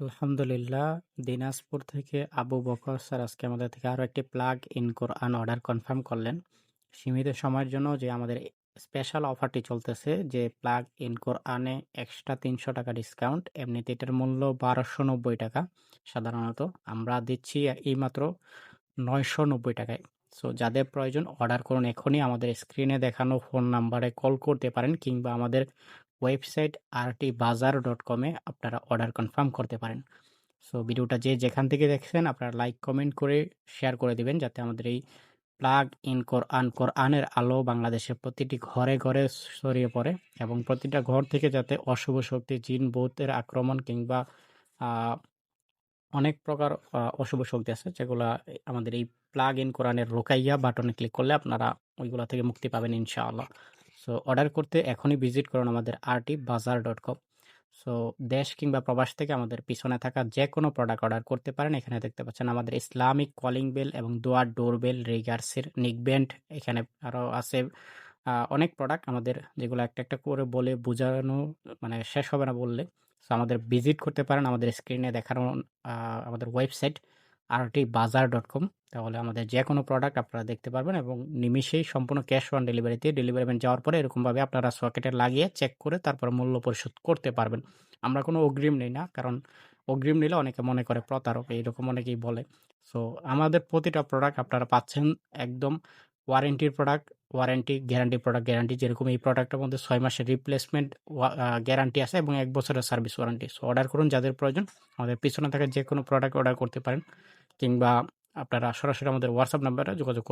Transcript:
আলহামদুলিল্লাহ, দিনাজপুর থেকে আবু বকর স্যার আজকে আমাদের থেকে আরও একটি প্লাগ ইন কোরআন অর্ডার কনফার্ম করলেন। সীমিত সময়ের জন্য যে আমাদের স্পেশাল অফারটি চলতেছে যে প্লাগ ইন কোরআনে এক্সট্রা তিনশো টাকা ডিসকাউন্ট এমনিতে এটার মূল্য বারোশো নব্বই টাকা। সাধারণত আমরা দিচ্ছি এইমাত্র নয়শো নব্বই টাকায়। সো যাদের প্রয়োজন অর্ডার করুন এখনই আমাদের স্ক্রিনে দেখানো ফোন নাম্বারে কল করতে পারেন কিংবা আমাদের ওয়েবসাইট আরটি বাজার ডট কমে আপনারা অর্ডার কনফার্ম করতে পারেন। সো, ভিডিওটা যে যেখান থেকে দেখছেন, আপনারা লাইক, কমেন্ট করে শেয়ার করে দিবেন যাতে আমাদের এই প্লাগ ইন কোরআন, কোরআনের আলো বাংলাদেশের প্রতিটি ঘরে ঘরে ছড়িয়ে পড়ে এবং প্রতিটা ঘর থেকে যাতে অশুভ শক্তি, জিন বৌদ্ধের আক্রমণ কিংবা অনেক প্রকার অশুভ শক্তি আছে যেগুলা আমাদের এই প্লাগ ইন কোরআনের রোকাইয়া বাটনে ক্লিক করলে আপনারা ওইগুলো থেকে মুক্তি পাবেন ইনশাআল্লাহ। সো অর্ডার করতে এখনই ভিজিট করুন আমাদের আরটি বাজার ডট কম সো দেশ কিংবা প্রবাস থেকে আমাদের পিছনে থাকা যে কোনো প্রোডাক্ট অর্ডার করতে পারেন। এখানে দেখতে পাচ্ছেন আমাদের ইসলামিক কলিং বেল এবং দোয়ার ডোরবেল রিগার্সের নিকব্যান্ড এখানে আরও আছে। অনেক প্রোডাক্ট আমাদের যেগুলো একটা একটা করে বলে বোঝানো মানে শেষ হবে না বললে। সো আমাদের ভিজিট করতে পারেন, আমাদের স্ক্রিনে দেখানো আমাদের website RT Bazar dot com. তাহলে আমাদের যে কোনো প্রোডাক্ট আপনারা দেখতে পারবেন এবং নিমিশেই সম্পূর্ণ ক্যাশ অন ডেলিভারিতে ডেলিভারি ম্যান যাওয়ার পরে এরকমভাবে আপনারা সকেটে লাগিয়ে চেক করে তারপর মূল্য পরিশোধ করতে পারবেন। আমরা কোনো অগ্রিম নেই না, কারণ অগ্রিম নিলে অনেকে মনে করে প্রতারক, এইরকম অনেকেই বলে। সো আমাদের প্রতিটা প্রোডাক্ট আপনারা পাচ্ছেন একদম ওয়ারেন্টির product warranty guarantee product guarantee যেরকম এই প্রোডাক্টের মধ্যে ছয় মাসের রিপ্লেসমেন্ট গ্যারান্টি আছে এবং এক বছরের সার্ভিস ওয়ারেন্টি সো অর্ডার করুন যাদের প্রয়োজন, আমাদের পিছনে থাকা যে কোনো প্রোডাক্ট অর্ডার করতে পারেন। কিংবা আপনারা সরাসরি আমাদের হোয়াটসঅ্যাপ নাম্বারে যোগাযোগ